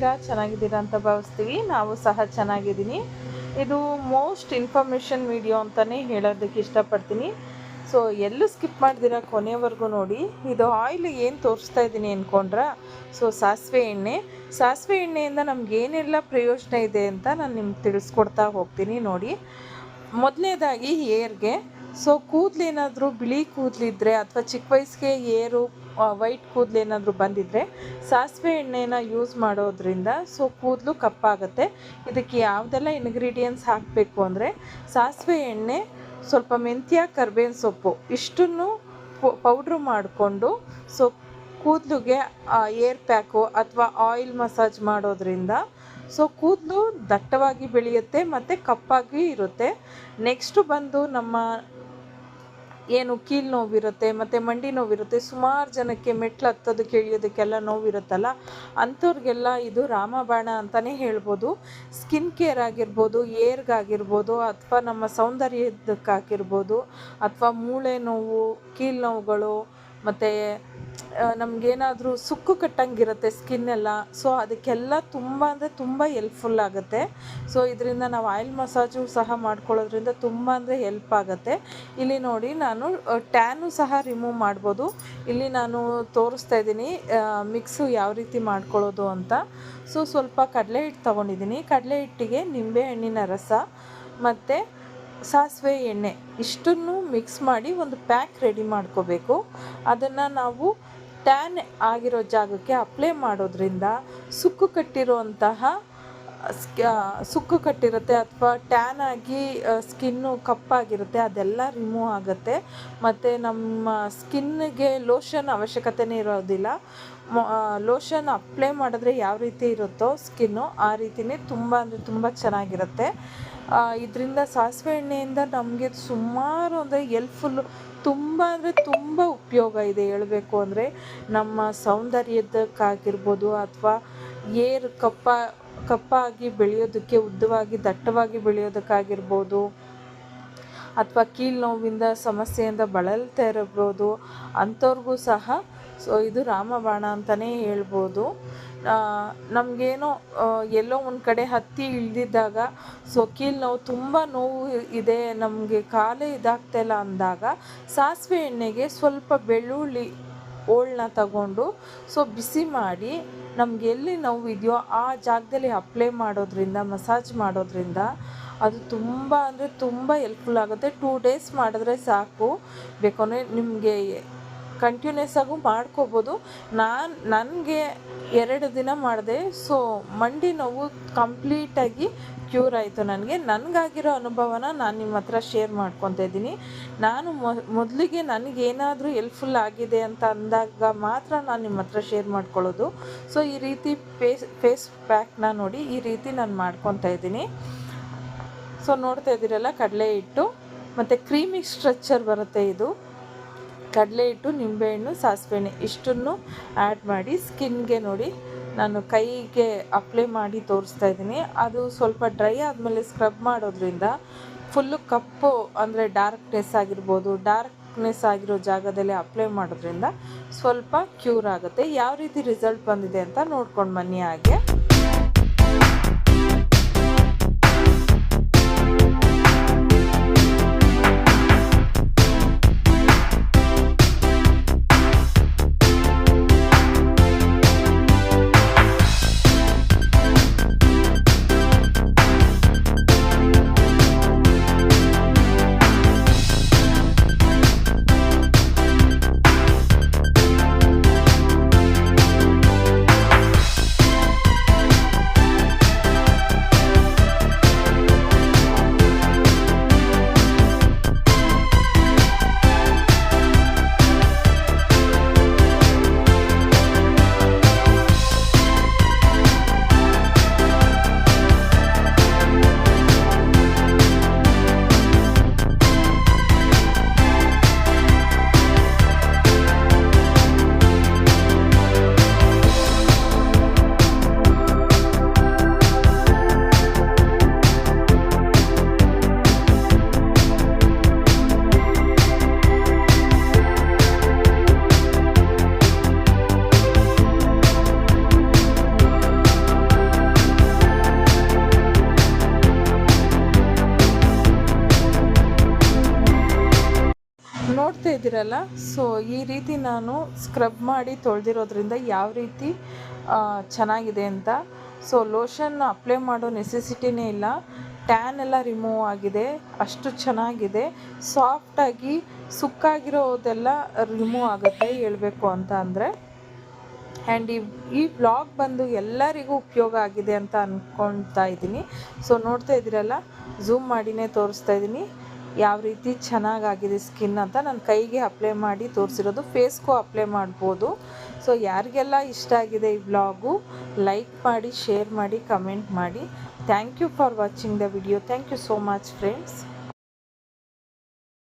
ಹೇಗಿದ್ದೀರಾ ಚೆನ್ನಾಗಿದ್ದೀರಾ ಅಂತ ಭಾವಿಸ್ತೀವಿ. ನಾವು ಸಹ ಚೆನ್ನಾಗಿದ್ದೀನಿ. ಇದು ಮೋಸ್ಟ್ ಇನ್ಫಾರ್ಮೇಷನ್ ವಿಡಿಯೋ ಅಂತಲೇ ಹೇಳೋದಕ್ಕೆ ಇಷ್ಟಪಡ್ತೀನಿ. ಸೊ, ಎಲ್ಲೂ ಸ್ಕಿಪ್ ಮಾಡ್ದಿರ ಕೊನೆವರೆಗೂ ನೋಡಿ. ಇದು ಆಯಿಲ್ ಏನು ತೋರಿಸ್ತಾ ಇದ್ದೀನಿ ಅಂದ್ಕೊಂಡ್ರೆ ಸೊ, ಸಾಸಿವೆ ಎಣ್ಣೆ. ಸಾಸಿವೆ ಎಣ್ಣೆಯಿಂದ ನಮ್ಗೆ ಏನೆಲ್ಲ ಪ್ರಯೋಜನ ಇದೆ ಅಂತ ನಾನು ನಿಮ್ಗೆ ತಿಳಿಸ್ಕೊಡ್ತಾ ಹೋಗ್ತೀನಿ ನೋಡಿ. ಮೊದಲನೇದಾಗಿ ಏರ್ಗೆ ಸೊ ಕೂದಲೇನಾದರೂ ಬಿಳಿ ಕೂದಲಿದ್ರೆ ಅಥವಾ ಚಿಕ್ಕ ವಯಸ್ಸಿಗೆ ಏರು ವೈಟ್ ಕೂದಲೇನಾದರೂ ಬಂದಿದ್ದರೆ ಸಾಸಿವೆ ಎಣ್ಣೆನ ಯೂಸ್ ಮಾಡೋದ್ರಿಂದ ಸೊ ಕೂದಲು ಕಪ್ಪಾಗುತ್ತೆ. ಇದಕ್ಕೆ ಯಾವುದೆಲ್ಲ ಇಂಗ್ರೀಡಿಯೆಂಟ್ಸ್ ಹಾಕಬೇಕು ಅಂದರೆ ಸಾಸಿವೆ ಎಣ್ಣೆ, ಸ್ವಲ್ಪ ಮೆಂತ್ಯ, ಕರ್ಬೇವಿನ ಸೊಪ್ಪು ಇಷ್ಟನ್ನು ಪೌಡ್ರು ಮಾಡಿಕೊಂಡು ಸೊ ಕೂದಲಿಗೆ ಏರ್ ಪ್ಯಾಕು ಅಥವಾ ಆಯಿಲ್ ಮಸಾಜ್ ಮಾಡೋದ್ರಿಂದ ಸೊ ಕೂದಲು ದಟ್ಟವಾಗಿ ಬೆಳೆಯುತ್ತೆ ಮತ್ತು ಕಪ್ಪಾಗಿ ಇರುತ್ತೆ. ನೆಕ್ಸ್ಟು ಬಂದು ನಮ್ಮ ಏನು ಕೀಲ್ ನೋವಿರುತ್ತೆ, ಮತ್ತು ಮಂಡಿ ನೋವಿರುತ್ತೆ, ಸುಮಾರು ಜನಕ್ಕೆ ಮೆಟ್ಲು ಹತ್ತೋದಕ್ಕೆ ಇಳಿಯೋದಕ್ಕೆಲ್ಲ ನೋವಿರುತ್ತಲ್ಲ? ಅಂಥವ್ರಿಗೆಲ್ಲ ಇದು ರಾಮಬಾಣ ಅಂತಲೇ ಹೇಳ್ಬೋದು. ಸ್ಕಿನ್ ಕೇರ್ ಆಗಿರ್ಬೋದು ಏರ್ಗಾಗಿರ್ಬೋದು ಅಥವಾ ನಮ್ಮ ಸೌಂದರ್ಯದಕ್ಕಾಗಿರ್ಬೋದು, ಅಥವಾ ಮೂಳೆ ನೋವು ಕೀಲು ನೋವುಗಳು, ಮತ್ತು ನಮಗೇನಾದರೂ ಸುಕ್ಕು ಕಟ್ಟಂಗಿರುತ್ತೆ ಸ್ಕಿನ್ನೆಲ್ಲ ಸೊ ಅದಕ್ಕೆಲ್ಲ ತುಂಬ ಅಂದರೆ ತುಂಬ ಎಲ್ಪ್ಫುಲ್ ಆಗುತ್ತೆ. ಸೊ ಇದರಿಂದ ನಾವು ಆಯಿಲ್ ಮಸಾಜು ಸಹ ಮಾಡ್ಕೊಳ್ಳೋದ್ರಿಂದ ತುಂಬ ಅಂದರೆ ಹೆಲ್ಪ್ ಆಗುತ್ತೆ. ಇಲ್ಲಿ ನೋಡಿ ನಾನು ಟ್ಯಾನು ಸಹ ರಿಮೂವ್ ಮಾಡ್ಬೋದು. ಇಲ್ಲಿ ನಾನು ತೋರಿಸ್ತಾ ಇದ್ದೀನಿ ಮಿಕ್ಸು ಯಾವ ರೀತಿ ಮಾಡ್ಕೊಳ್ಳೋದು ಅಂತ. ಸೊ ಸ್ವಲ್ಪ ಕಡಲೆ ಹಿಟ್ಟು ತೊಗೊಂಡಿದ್ದೀನಿ. ಕಡಲೆ ಹಿಟ್ಟಿಗೆ ನಿಂಬೆ ಹಣ್ಣಿನ ರಸ, ಮತ್ತು ಸಾಸಿವೆ ಎಣ್ಣೆ, ಇಷ್ಟನ್ನು ಮಿಕ್ಸ್ ಮಾಡಿ ಒಂದು ಪ್ಯಾಕ್ ರೆಡಿ ಮಾಡ್ಕೋಬೇಕು. ಅದನ್ನು ನಾವು ಟ್ಯಾನ್ ಆಗಿರೋ ಜಾಗಕ್ಕೆ ಅಪ್ಲೈ ಮಾಡೋದ್ರಿಂದ ಸುಕ್ಕು ಕಟ್ಟಿರುವಂತಹ ಸುಕ್ಕು ಕಟ್ಟಿರುತ್ತೆ ಅಥವಾ ಟ್ಯಾನ್ ಆಗಿ ಸ್ಕಿನ್ನು ಕಪ್ಪಾಗಿರುತ್ತೆ ಅದೆಲ್ಲ ರಿಮೂವ್ ಆಗುತ್ತೆ. ಮತ್ತು ನಮ್ಮ ಸ್ಕಿನ್ಗೆ ಲೋಷನ್ ಅವಶ್ಯಕತೆನೇ ಇರೋದಿಲ್ಲ. ಲೋಷನ್ ಅಪ್ಲೈ ಮಾಡಿದ್ರೆ ಯಾವ ರೀತಿ ಇರುತ್ತೋ ಸ್ಕಿನ್ನು ಆ ರೀತಿಯೇ ತುಂಬ ಅಂದರೆ ತುಂಬ ಚೆನ್ನಾಗಿರುತ್ತೆ. ಇದರಿಂದ ಸಾಸಿವೆ ಎಣ್ಣೆಯಿಂದ ನಮಗೆ ಸುಮಾರು ಅಂದರೆ ಎಲ್ಪ್ಫುಲ್ಲು ತುಂಬ ಅಂದರೆ ತುಂಬ ಉಪಯೋಗ ಇದೆ ಹೇಳಬೇಕು ಅಂದರೆ. ನಮ್ಮ ಸೌಂದರ್ಯದಕ್ಕಾಗಿರ್ಬೋದು ಅಥವಾ ಏರ್ ಕಪ್ಪ, ಕಪ್ಪಾಗಿ ಬೆಳೆಯೋದಕ್ಕೆ, ಉದ್ದವಾಗಿ, ದಟ್ಟವಾಗಿ ಬೆಳೆಯೋದಕ್ಕಾಗಿರ್ಬೋದು. ಅಥವಾ ಕೀಲು ನೋವಿಂದ ಸಮಸ್ಯೆಯಿಂದ ಬಳಲ್ತಾ ಇರಬಹುದು. ಅಂಥವ್ರಿಗೂ ಸಹ ಸೊ ಇದು ರಾಮಬಾಣ ಅಂತಲೇ ಹೇಳ್ಬೋದು. ನಮಗೇನೋ ಎಲ್ಲೋ ಒಂದು ಕಡೆ ಹತ್ತಿ ಇಳಿದಿದ್ದಾಗ, ಸೊ ಕೀಲ್ ನೋವು ತುಂಬ ನೋವು ಇದೆ, ನಮಗೆ ಕಾಲೇ ಇದಾಗ್ತಾಯಿಲ್ಲ ಅಂದಾಗ, ಸಾಸಿವೆ ಎಣ್ಣೆಗೆ ಸ್ವಲ್ಪ ಬೆಳ್ಳುಳ್ಳಿ ಓಳನ್ನ ತಗೊಂಡು, ಸೊ ಬಿಸಿ ಮಾಡಿ, ನಮ್ಗೆ ಎಲ್ಲಿ ನೋವು ಇದೆಯೋ ಆ ಜಾಗದಲ್ಲಿ ಅಪ್ಲೈ ಮಾಡೋದ್ರಿಂದ ಮಸಾಜ್ ಮಾಡೋದ್ರಿಂದ, ಅದು ತುಂಬ ಅಂದರೆ ತುಂಬ ಹೆಲ್ಪ್ಫುಲ್ ಆಗುತ್ತೆ. ಟೂ ಡೇಸ್ ಮಾಡಿದ್ರೆ ಸಾಕು. ಬೇಕಂದ್ರೆ ನಿಮಗೆ ಕಂಟಿನ್ಯೂಸ್ ಆಗು ಮಾಡ್ಕೋಬೋದು. ನಾನು, ನನಗೆ ಎರಡು ದಿನ ಮಾಡಿದೆ. ಸೊ ಮಂಡಿ ನೋವು ಕಂಪ್ಲೀಟಾಗಿ ಕ್ಯೂರ್ ಆಯಿತು ನನಗೆ. ನನಗಾಗಿರೋ ಅನುಭವನ ನಾನು ನಿಮ್ಮ ಹತ್ರ ಶೇರ್ ಮಾಡ್ಕೊತಾ ಇದ್ದೀನಿ. ನಾನು ಮೊದಲಿಗೆ ನನಗೇನಾದರೂ ಎಲ್ಪ್ಫುಲ್ ಆಗಿದೆ ಅಂತ ಅಂದಾಗ ಮಾತ್ರ ನಾನು ನಿಮ್ಮ ಹತ್ರ ಶೇರ್ ಮಾಡ್ಕೊಳ್ಳೋದು. ಸೊ ಈ ರೀತಿ ಫೇಸ್ ಫೇಸ್ ಪ್ಯಾಕ್ನ ನೋಡಿ ಈ ರೀತಿ ನಾನು ಮಾಡ್ಕೊತಾ ಇದ್ದೀನಿ. ಸೊ ನೋಡ್ತಾ ಇದ್ದೀರಲ್ಲ ಕಡಲೆ ಹಿಟ್ಟು. ಮತ್ತು ಕ್ರೀಮಿ ಸ್ಟ್ರಕ್ಚರ್ ಬರುತ್ತೆ ಇದು. ಕಡಲೆ ಹಿಟ್ಟು ನಿಂಬೆಹಣ್ಣು ಸಾಸಿವೆ ಎಣ್ಣೆ ಇಷ್ಟನ್ನು ಆ್ಯಡ್ ಮಾಡಿ ಸ್ಕಿನ್ಗೆ ನೋಡಿ ನಾನು ಕೈಗೆ ಅಪ್ಲೈ ಮಾಡಿ ತೋರಿಸ್ತಾ ಇದ್ದೀನಿ. ಅದು ಸ್ವಲ್ಪ ಡ್ರೈ ಆದಮೇಲೆ ಸ್ಕ್ರಬ್ ಮಾಡೋದ್ರಿಂದ ಫುಲ್ಲು ಕಪ್ಪು ಅಂದರೆ ಡಾರ್ಕ್ನೆಸ್ ಆಗಿರ್ಬೋದು ಡಾರ್ಕ್ನೆಸ್ ಆಗಿರೋ ಜಾಗದಲ್ಲಿ ಅಪ್ಲೈ ಮಾಡೋದ್ರಿಂದ ಸ್ವಲ್ಪ ಕ್ಯೂರ್ ಆಗುತ್ತೆ. ಯಾವ ರೀತಿ ರಿಸಲ್ಟ್ ಬಂದಿದೆ ಅಂತ ನೋಡ್ಕೊಂಡು ಬನ್ನಿ ಹಾಗೆ. ನೋಡ್ತಾ ಇದ್ದೀರಲ್ಲ? ಸೊ ಈ ರೀತಿ ನಾನು ಸ್ಕ್ರಬ್ ಮಾಡಿ ತೊಳೆದಿರೋದ್ರಿಂದ ಯಾವ ರೀತಿ ಚೆನ್ನಾಗಿದೆ ಅಂತ. ಸೊ ಲೋಷನ್ ಅಪ್ಲೈ ಮಾಡೋ ನೆಸೆಸಿಟಿನೇ ಇಲ್ಲ. ಟ್ಯಾನ್ ಎಲ್ಲ ರಿಮೂವ್ ಆಗಿದೆ. ಅಷ್ಟು ಚೆನ್ನಾಗಿದೆ. ಸಾಫ್ಟಾಗಿ ಸುಕ್ಕಾಗಿರೋದೆಲ್ಲ ರಿಮೂವ್ ಆಗುತ್ತೆ ಹೇಳಬೇಕು ಅಂತ ಅಂದರೆ. ಆ್ಯಂಡ್ ಈ ಈ ಬ್ಲಾಗ್ ಬಂದು ಎಲ್ಲರಿಗೂ ಉಪಯೋಗ ಆಗಿದೆ ಅಂತ ಅಂದ್ಕೊಳ್ತಾ ಇದ್ದೀನಿ. ಸೊ ನೋಡ್ತಾ ಇದ್ದೀರಲ್ಲ? ಝೂಮ್ ಮಾಡಿನೇ ತೋರಿಸ್ತಾ ಇದ್ದೀನಿ. ಯಾವ ರೀತಿ ಚೆನ್ನಾಗಾಗಿದೆ ಸ್ಕಿನ್ ಅಂತ ನನ್ನ ಕೈಗೆ ಅಪ್ಲೈ ಮಾಡಿ ತೋರಿಸಿರೋದು. ಫೇಸ್ಗೂ ಅಪ್ಲೈ ಮಾಡ್ಬೋದು. ಸೊ ಯಾರಿಗೆಲ್ಲ ಇಷ್ಟ ಆಗಿದೆ ಈ ಬ್ಲಾಗು ಲೈಕ್ ಮಾಡಿ ಶೇರ್ ಮಾಡಿ ಕಮೆಂಟ್ ಮಾಡಿ. Thank you for watching the video thank you so much friends